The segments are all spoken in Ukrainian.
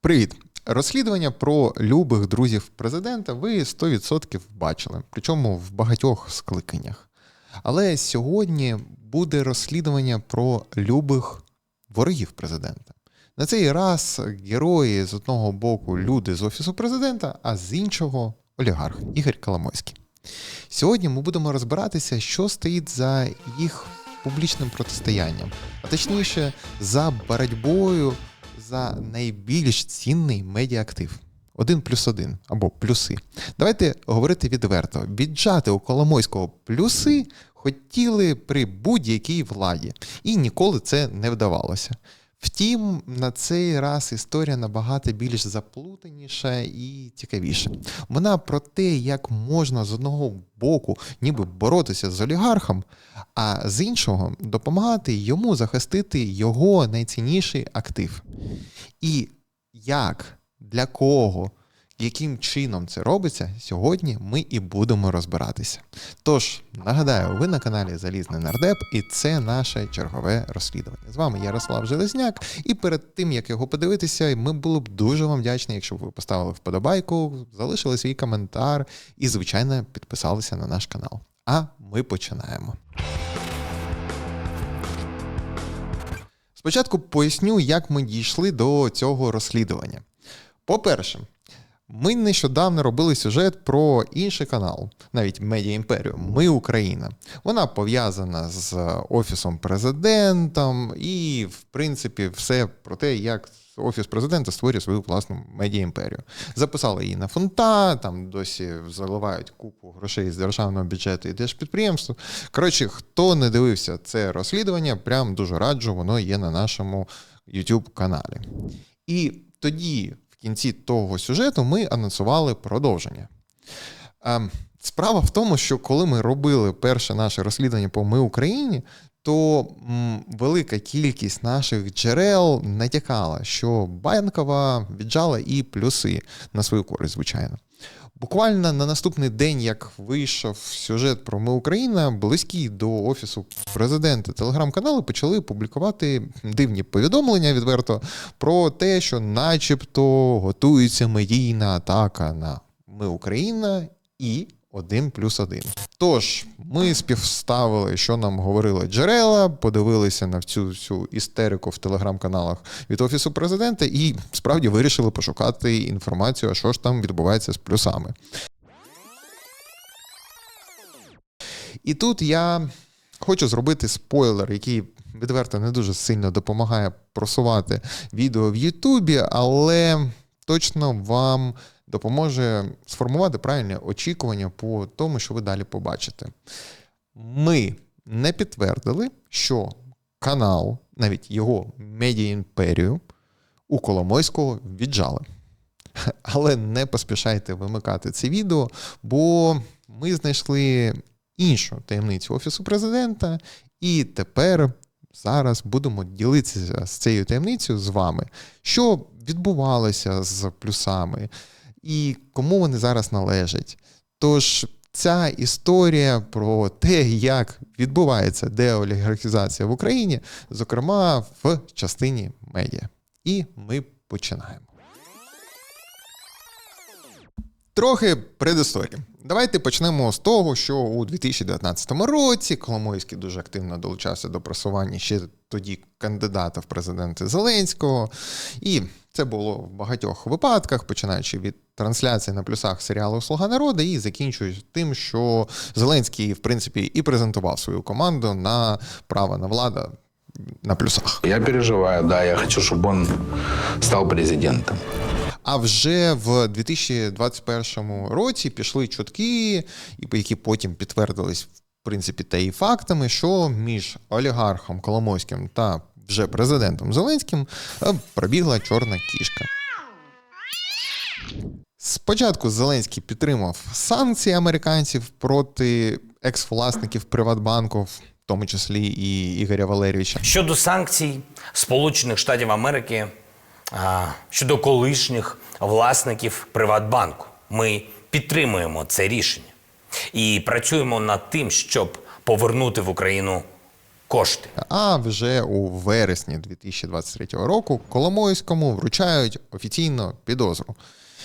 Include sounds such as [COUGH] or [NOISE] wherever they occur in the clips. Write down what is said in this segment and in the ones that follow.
Привіт! Розслідування про любих друзів президента ви 100% бачили, причому в багатьох скликаннях. Але сьогодні буде розслідування про любих ворогів президента. На цей раз герої з одного боку люди з офісу президента, а з іншого олігарх Ігор Коломойський. Сьогодні ми будемо розбиратися, що стоїть за їх публічним протистоянням, а точніше, за боротьбою за найбільш цінний медіаактив. Один плюс один або плюси. Давайте говорити відверто. Віджати у Коломойського плюси хотіли при будь-якій владі, і ніколи це не вдавалося. Втім, на цей раз історія набагато більш заплутаніша і цікавіша. Вона про те, як можна з одного боку ніби боротися з олігархом, а з іншого допомагати йому захистити його найцінніший актив. І як, для кого, яким чином це робиться, сьогодні ми і будемо розбиратися. Тож, нагадаю, ви на каналі Залізний Нардеп, і це наше чергове розслідування. З вами Ярослав Железняк. І перед тим як його подивитися, ми були б дуже вам вдячні, якщо б ви поставили вподобайку, залишили свій коментар і, звичайно, підписалися на наш канал. А ми починаємо. Спочатку поясню, як ми дійшли до цього розслідування. По-перше, ми нещодавно робили сюжет про інший канал, навіть Медіа Імперію. Ми Україна. Вона пов'язана з офісом президента, і, в принципі, все про те, як офіс президента створює свою власну медіа імперію. Записали її на фонта, там досі заливають купу грошей з державного бюджету і держпідприємств. Коротше, хто не дивився це розслідування, прям дуже раджу, воно є на нашому YouTube каналі. І тоді кінці того сюжету ми анонсували продовження. Ем, Справа в тому, що коли ми робили перше наше розслідування по Ми Україні, то велика кількість наших джерел натякала, що Банкова віджала і плюси на свою користь, звичайно. Буквально на наступний день, як вийшов сюжет про Ми Україна, близькі до офісу президента телеграм-канали почали публікувати дивні повідомлення відверто про те, що, начебто, готується медійна атака на Ми Україна і один плюс один. Тож ми співставили, що нам говорили джерела, подивилися на цю істерику в телеграм-каналах від офісу президента, і справді вирішили пошукати інформацію, а що ж там відбувається з плюсами. І тут я хочу зробити спойлер, який відверто не дуже сильно допомагає просувати відео в Ютубі, але точно вам допоможе сформувати правильне очікування по тому, що ви далі побачите. Ми не підтвердили, що канал, навіть його медіа імперію, у Коломойського віджали. [LAUGHS] Але не поспішайте вимикати це відео, бо ми знайшли іншу таємницю Офісу президента, і тепер зараз будемо ділитися з цією таємницею з вами, що відбувалося з плюсами, і кому вони зараз належать. Тож ця історія про те, як відбувається деолігархізація в Україні, зокрема в частині медіа. І ми починаємо. Трохи предісторії. Давайте почнемо з того, що у 2019 році Коломойський дуже активно долучався до просування ще тоді кандидата в президенти Зеленського. І це було в багатьох випадках, починаючи від трансляції на плюсах серіалу Слуга народу і закінчуючи тим, що Зеленський, в принципі, і презентував свою команду на право на владу на плюсах. Я переживаю, да, я хочу, чтобы он стал президентом. А вже в 2021 році пішли чутки, які потім підтвердились в принципі та і фактами, що між олігархом Коломойським та вже президентом Зеленським е, пробігла чорна кішка. Спочатку Зеленський підтримав санкції американців проти екс-власників Приватбанку, в тому числі і Ігоря Валерійовича. Щодо санкцій Сполучених Штатів Америки щодо колишніх власників Приватбанку, ми підтримуємо це рішення і працюємо над тим, щоб повернути в Україну кошти. А вже у вересні 2023 року Коломойському вручають офіційно підозру.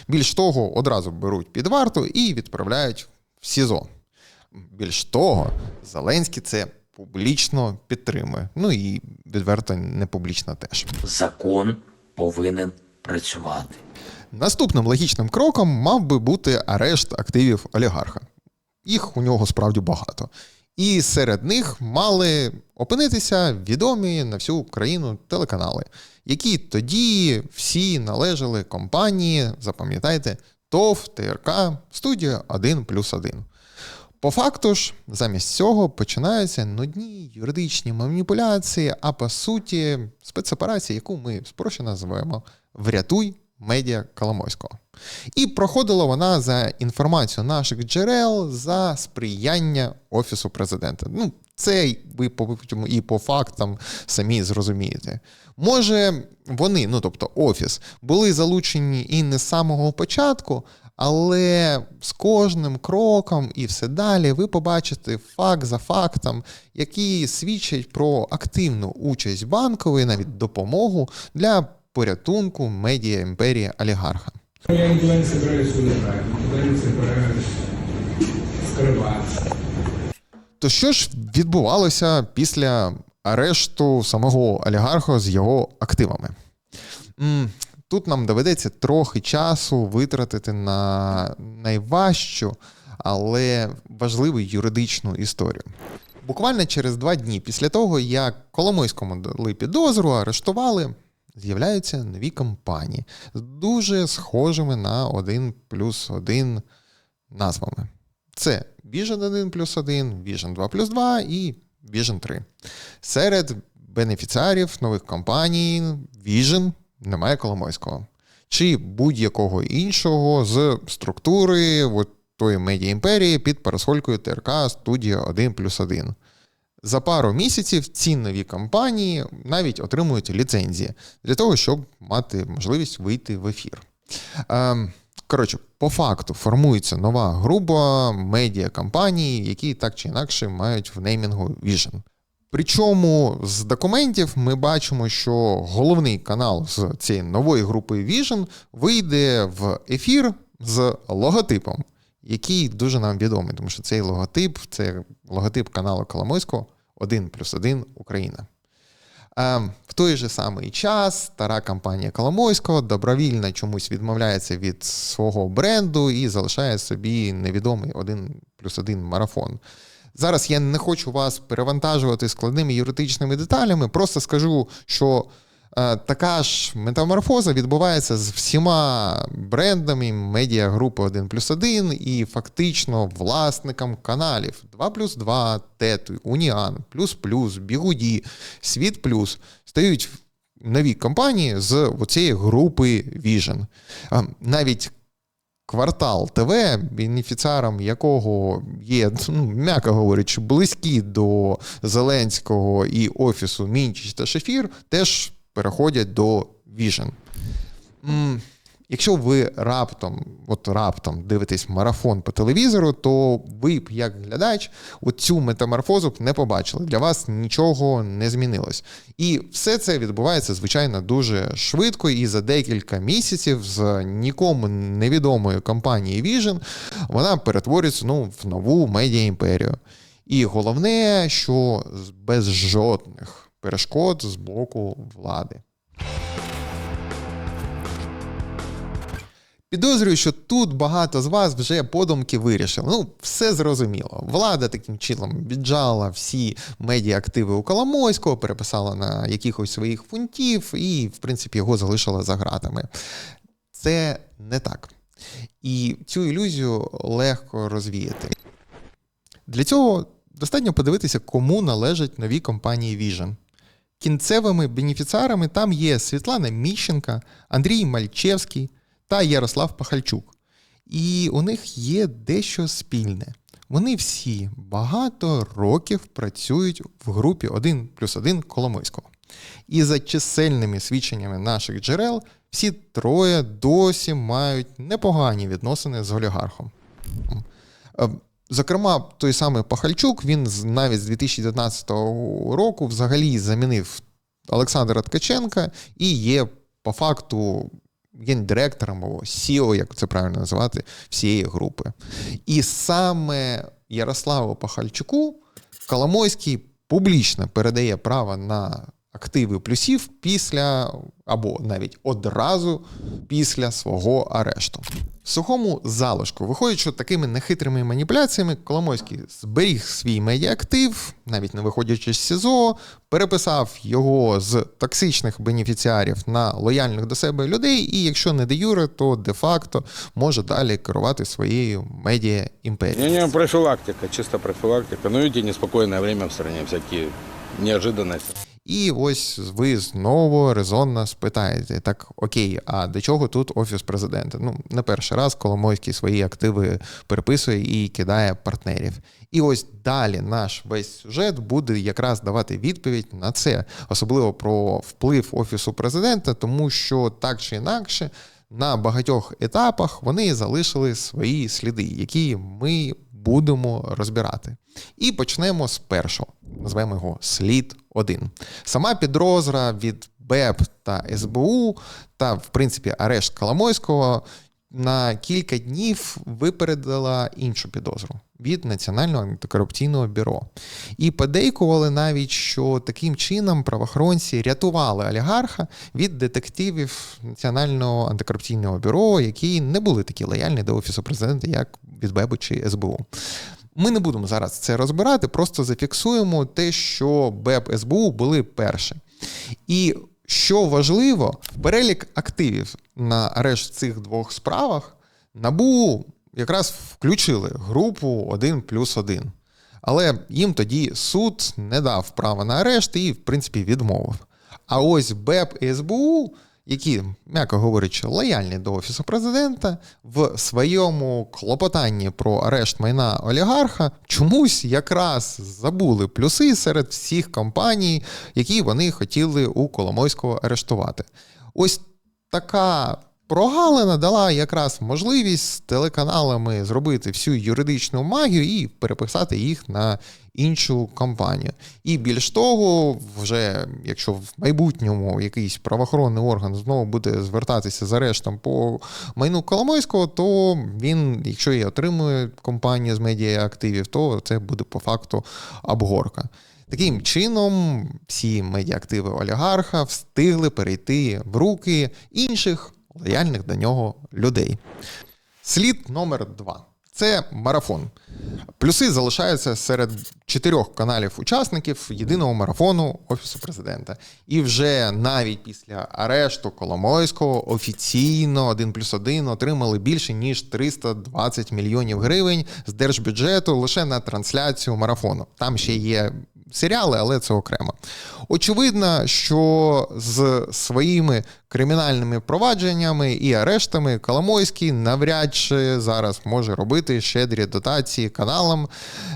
Більш того, одразу беруть під варту і відправляють в СІЗО. Більш того, Зеленський це публічно підтримує. Ну і відверто не публічно теж. Закон повинен працювати. Наступним логічним кроком мав би бути арешт активів олігарха. Їх у нього справді багато. І серед них мали опинитися відомі на всю країну телеканали, які тоді всі належали компанії, запам'ятайте, ТОВ, ТРК, студія 1 плюс 1. По факту ж, замість цього починаються нудні юридичні маніпуляції, а по суті, спецоперація, яку ми спрощено називаємо Врятуй медіа Коломойського. І проходила вона за інформацією наших джерел за сприяння Офісу президента. Ну, це ви потім і по фактам самі зрозумієте. Може, вони, ну тобто Офіс, були залучені і не з самого початку, але з кожним кроком і все далі ви побачите факт за фактом, які свідчать про активну участь банкової, навіть допомогу для порятунку медіа імперії олігарха. Я никуда не собираюсь уезжать, никуда не скрываться. То що ж відбувалося після арешту самого олігарха з його активами? Тут нам доведеться трохи часу витратити на найважчу, але важливу юридичну історію. Буквально через два дні після того, як Коломойському дали підозру, арештували, з'являються нові компанії з дуже схожими на 1 плюс 1 назвами. Це Vision 1 плюс 1, Vision 2 плюс 2 і Vision 3. Серед бенефіціарів нових компаній Vision немає Коломойського. Чи будь-якого іншого з структури от тої медіа імперії під парасолькою ТРК Студія 1 плюс 1. За пару місяців ці нові компанії навіть отримують ліцензії для того, щоб мати можливість вийти в ефір. Ем, Коротше, по факту формується нова група медіа компаній, які так чи інакше мають в неймінгу Vision. Причому з документів ми бачимо, що головний канал з цієї нової групи Vision вийде в ефір з логотипом, який дуже нам відомий, тому що цей логотип це логотип каналу Коломойського 1 плюс 1 Україна. В той же самий час стара компанія Коломойського добровільно чомусь відмовляється від свого бренду і залишає собі невідомий 1 плюс 1 марафон. Зараз я не хочу вас перевантажувати складними юридичними деталями, просто скажу, що е, така ж метаморфоза відбувається з всіма брендами медіа групи 1 плюс 1 і фактично власникам каналів 2 плюс 2, Тету, Уніан, Плюс Плюс, Бігуді, Світ Плюс стають нові компанії з цієї групи Vision. Е, Навіть Квартал ТВ, бенефіціаром якого є, ну, м'яко говорячи, близькі до Зеленського і Офісу Мінчич та Шефір, теж переходять до Vision. Якщо ви раптом, от раптом дивитесь марафон по телевізору, то ви б, як глядач, цю метаморфозу б не побачили. Для вас нічого не змінилось. І все це відбувається, звичайно, дуже швидко, і за декілька місяців з нікому невідомої компанії Vision вона перетворюється ну, в нову медіа імперію. І головне, що без жодних перешкод з боку влади. Підозрюю, що тут багато з вас вже подумки вирішили. Ну, все зрозуміло. Влада таким чином віджала всі медіа-активи у Коломойського, переписала на якихось своїх фунтів і, в принципі, його залишила за ґратами. Це не так. І цю ілюзію легко розвіяти. Для цього достатньо подивитися, кому належать нові компанії Vision. Кінцевими бенефіціарами там є Світлана Міщенка, Андрій Мальчевський та Ярослав Пахальчук. І у них є дещо спільне. Вони всі багато років працюють в групі 1 плюс 1 Коломойського. І за чисельними свідченнями наших джерел, всі троє досі мають непогані відносини з олігархом. Е, Зокрема, той самий Пахальчук, він навіть з 2019 року взагалі замінив Олександра Ткаченка і є по факту гендиректором або CEO, як це правильно називати, всієї групи. І саме Ярославу Пахальчуку Коломойський публічно передає право на активи плюсів після або навіть одразу після свого арешту. В сухому залишку виходить, що такими нехитрими маніпуляціями Коломойський зберіг свій медіаактив, навіть не виходячи з СІЗО, переписав його з токсичних бенефіціарів на лояльних до себе людей, і якщо не де юре, то де-факто може далі керувати своєю медіа імперією. Не, не, профилактика, чисто профилактика. Ну, видите, неспокойное время в стране, всякие неожиданности. І ось ви знову резонно спитаєте: так окей, а до чого тут офіс президента? Ну, не перший раз Коломойський свої активи переписує і кидає партнерів. І ось далі наш весь сюжет буде якраз давати відповідь на це, особливо про вплив офісу президента, тому що так чи інакше. На багатьох етапах вони залишили свої сліди, які ми будемо розбирати. І почнемо з першого. Назвемо його слід 1. Сама підрозра від БЕП та СБУ, та, в принципі, арешт Коломойського на кілька днів випередила іншу підозру від Національного антикорупційного бюро. І подейкували навіть, що таким чином правоохоронці рятували олігарха від детективів Національного антикорупційного бюро, які не були такі лояльні до офісу президента, як від БЕБу чи СБУ. Ми не будемо зараз це розбирати, просто зафіксуємо те, що БЕП СБУ були перші. І що важливо, перелік активів на арешт цих двох справах НАБУ якраз включили групу 1 плюс 1. Але їм тоді суд не дав права на арешт і, в принципі, відмовив. А ось БЕП і СБУ, які, м'яко говорячи, лояльні до Офісу президента, в своєму клопотанні про арешт майна олігарха чомусь якраз забули плюси серед всіх компаній, які вони хотіли у Коломойського арештувати. Ось така прогалина дала якраз можливість телеканалами зробити всю юридичну магію і переписати їх на іншу компанію. І більш того, вже якщо в майбутньому якийсь правоохоронний орган знову буде звертатися з арештом по майну Коломойського, то він, якщо і отримує компанію з медіа активів, то це буде по факту обгорка. Таким чином, всі медіаактиви олігарха встигли перейти в руки інших лояльних до нього людей. Слід номер два це марафон. Плюси залишаються серед чотирьох каналів учасників єдиного марафону Офісу президента. І вже навіть після арешту Коломойського офіційно 1 плюс 1 отримали більше ніж 320 мільйонів гривень з держбюджету лише на трансляцію марафону. Там ще є серіали, але це окремо. Очевидно, що з своїми кримінальними провадженнями і арештами Коломойський навряд чи зараз може робити щедрі дотації каналам,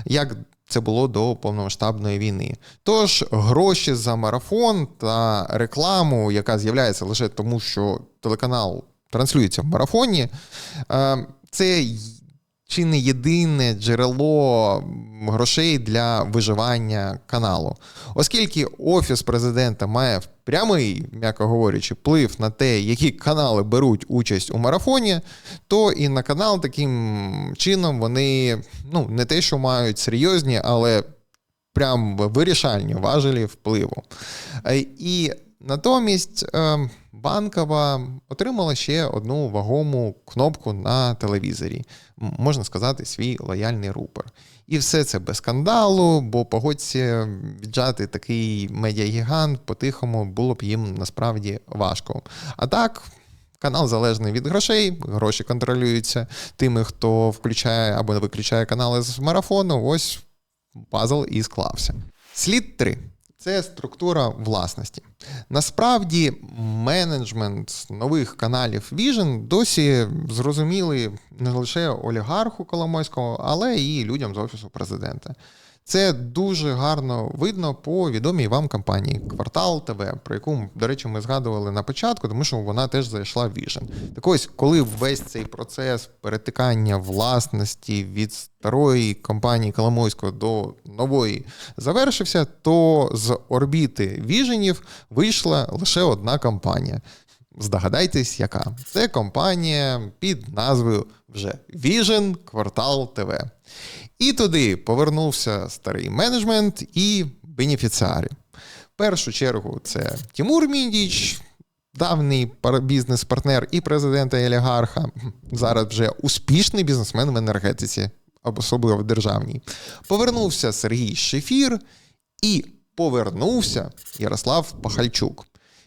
як це було до повномасштабної війни. Тож гроші за марафон та рекламу, яка з'являється лише тому, що телеканал транслюється в марафоні, е, це чи не єдине джерело грошей для виживання каналу. Оскільки офіс президента має прямий, м'яко говорячи, вплив на те, які канали беруть участь у марафоні, то і на канал таким чином вони ну, не те, що мають серйозні, але прям вирішальні важелі впливу. Е, І натомість е, банкова отримала ще одну вагому кнопку на телевізорі, можна сказати, свій лояльний рупор. І все це без скандалу, бо погодься віджати такий медіагігант по-тихому було б їм насправді важко. А так. Канал залежний від грошей, гроші контролюються тими, хто включає або виключає канали з марафону. Ось пазл і склався. Слід 3. Це структура власності. Насправді, менеджмент нових каналів Vision досі зрозуміли не лише олігарху Коломойського, але і людям з офісу президента. Це дуже гарно видно по відомій вам компанії Квартал ТВ, про яку, до речі, ми згадували на початку, тому що вона теж зайшла в Vision. Так ось, коли весь цей процес перетикання власності від старої компанії Коломойського до нової завершився, то з орбіти Віженів вийшла лише одна компанія. Здогадайтесь, яка? Це компанія під назвою вже Vision Квартал ТВ. І туди повернувся старий менеджмент і бенефіціари. В першу чергу це Тимур Міндіч, давній бізнес-партнер і президента і олігарха, зараз вже успішний бізнесмен в енергетиці, особливо в державній. Повернувся Сергій Шефір і повернувся Ярослав Пахальчук,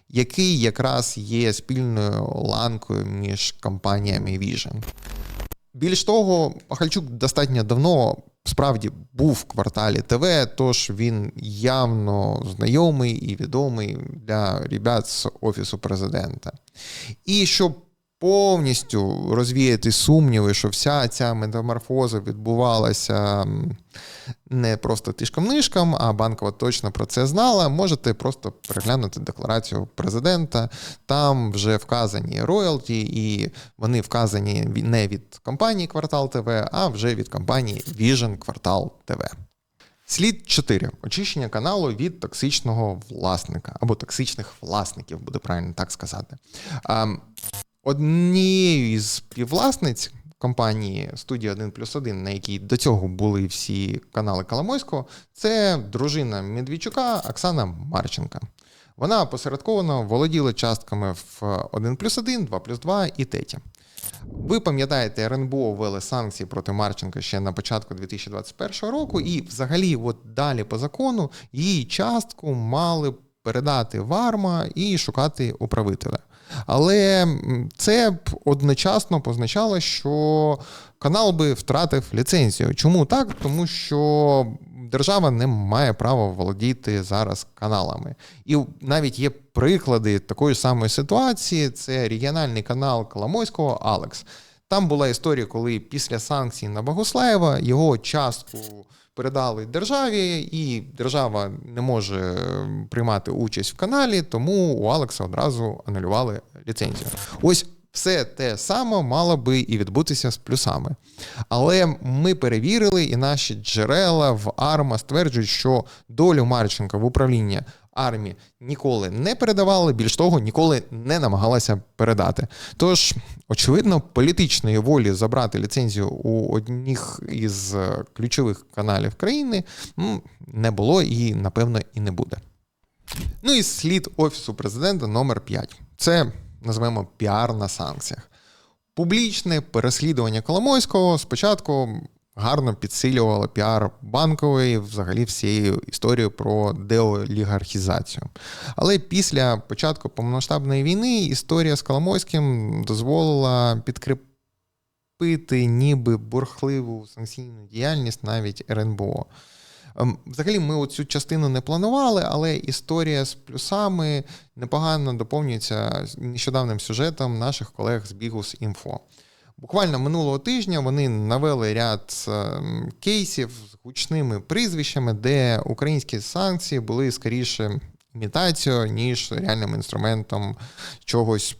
який якраз є спільною ланкою між компаніями Vision. Більш того, Пахальчук достатньо давно справді був в кварталі ТВ, тож він явно знайомий і відомий для ребят з офісу президента. І щоб повністю розвіяти сумніви, що вся ця метаморфоза відбувалася не просто тишком-нишком, а банкова точно про це знала. Можете просто переглянути декларацію президента. Там вже вказані роялті, і вони вказані не від компанії Квартал ТВ, а вже від компанії Vision Квартал ТВ. Слід 4. Очищення каналу від токсичного власника або токсичних власників, буде правильно так сказати. Однією із співвласниць компанії студія 1 плюс 1, на якій до цього були всі канали Коломойського, це дружина Медведчука Оксана Марченка. Вона посередковано володіла частками в 1 плюс 1, 2 плюс 2 і теті. Ви пам'ятаєте, РНБО ввели санкції проти Марченка ще на початку 2021 року, і взагалі, от далі по закону, її частку мали передати в АРМА і шукати управителя. Але це б одночасно позначало, що канал би втратив ліцензію. Чому так? Тому що держава не має права володіти зараз каналами. І навіть є приклади такої самої ситуації: це регіональний канал Коломойського Алекс. Там була історія, коли після санкцій на Богуслаєва його частку передали державі, і держава не може е, приймати участь в каналі, тому у Алекса одразу анулювали ліцензію. Ось все те саме мало би і відбутися з плюсами. Але ми перевірили, і наші джерела в АРМА стверджують, що долю Марченка в управління армії ніколи не передавали, більш того, ніколи не намагалася передати. Тож, очевидно, політичної волі забрати ліцензію у одних із е, ключових каналів країни не було і, напевно, і не буде. Ну і слід Офісу президента номер 5. Це називаємо піар на санкціях. Публічне переслідування Коломойського спочатку гарно підсилювало піар банкової, взагалі всією історією про деолігархізацію. Але після початку повномасштабної війни історія з Коломойським дозволила підкріпити ніби бурхливу санкційну діяльність навіть РНБО. Ем, Взагалі, ми оцю частину не планували, але історія з плюсами непогано доповнюється нещодавним сюжетом наших колег з Бігус Інфо. Буквально минулого тижня вони навели ряд ем, кейсів з гучними прізвищами, де українські санкції були скоріше імітацією, ніж реальним інструментом чогось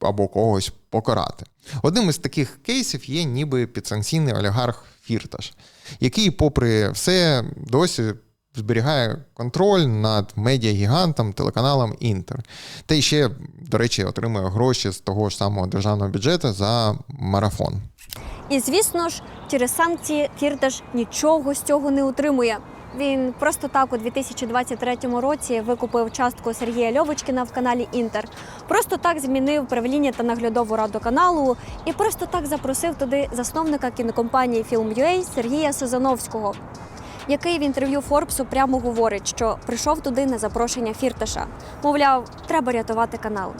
або когось покарати. Одним із таких кейсів є ніби підсанкційний олігарх Фірташ, який, попри все, досі зберігає контроль над медіагігантом, телеканалом Інтер. Та й ще, до речі, отримує гроші з того ж самого державного бюджету за марафон. І звісно ж, через санкції Фірташ нічого з цього не утримує. Він просто так у 2023 році викупив частку Сергія Льовочкіна в каналі Інтер. Просто так змінив правління та наглядову раду каналу і просто так запросив туди засновника кінокомпанії Film.ua Сергія Созановського, який в інтерв'ю Форбсу прямо говорить, що прийшов туди на запрошення Фірташа. Мовляв, треба рятувати канал.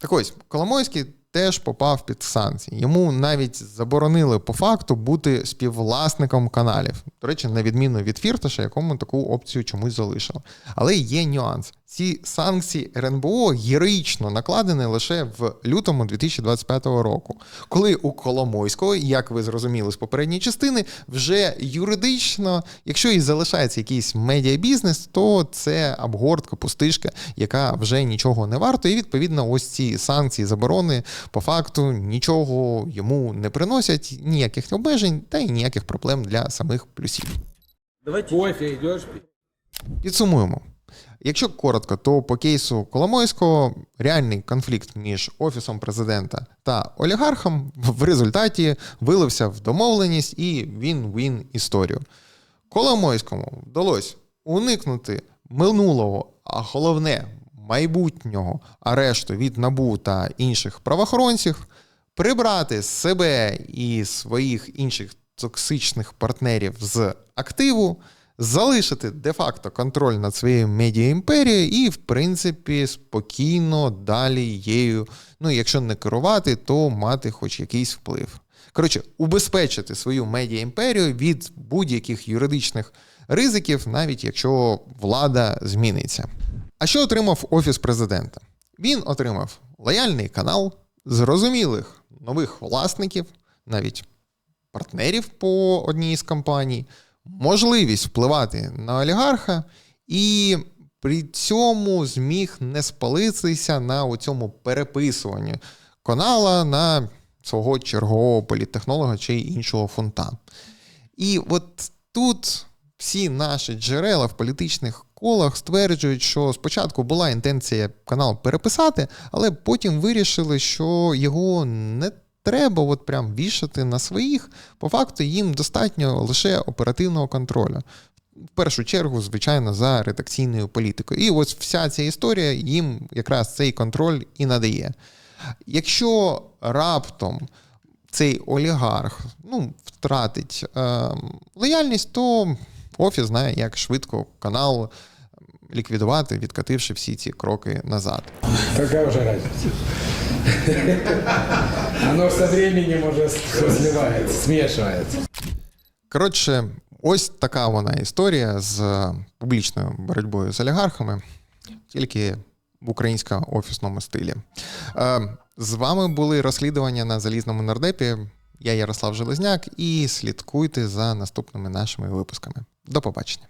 Так ось, Коломойський теж попав під санкції. Йому навіть заборонили по факту бути співвласником каналів. До речі, на відміну від Фірташа, якому таку опцію чомусь залишили. Але є нюанс. Ці санкції РНБО героїчно накладені лише в лютому 2025 року, коли у Коломойського, як ви зрозуміли з попередньої частини, вже юридично, якщо і залишається якийсь медіабізнес, то це обгортка, пустишка, яка вже нічого не варта, і відповідно ось ці санкції, заборони по факту нічого йому не приносять, ніяких обмежень та й ніяких проблем для самих плюсів. Кофе идешь? Підсумуємо. Якщо коротко, то по кейсу Коломойського реальний конфлікт між офісом президента та олігархом в результаті вилився в домовленість і він-він історію. Коломойському вдалося уникнути минулого, а головне майбутнього арешту від НАБУ та інших правоохоронців, прибрати себе і своїх інших токсичних партнерів з активу, залишити де-факто контроль над своєю медіаімперією і, в принципі, спокійно далі її, ну, якщо не керувати, то мати хоч якийсь вплив. Коротше, убезпечити свою медіаімперію від будь-яких юридичних ризиків, навіть якщо влада зміниться. А що отримав Офіс президента? Він отримав лояльний канал, зрозумілих нових власників, навіть партнерів по одній з компаній, можливість впливати на олігарха і при цьому зміг не спалитися на цьому переписуванні канала на свого чергового політтехнолога чи іншого фунта. І от тут всі наші джерела в політичних колах стверджують, що спочатку була інтенція канал переписати, але потім вирішили, що його не треба от прям вішати на своїх. По факту їм достатньо лише оперативного контролю. В першу чергу, звичайно, за редакційною політикою. І ось вся ця історія їм якраз цей контроль і надає. Якщо раптом цей олігарх ну, втратить е, лояльність, то офіс знає, як швидко канал ліквідувати, відкативши всі ці кроки назад. Какая уже разница? Оно со временем уже все сливается. Коротше, ось така вона історія з публічною боротьбою з олігархами, тільки в українському офісному стилі. Е, З вами були розслідування на залізному нардепі. Я Ярослав Железняк, і слідкуйте за наступними нашими випусками. До побачення.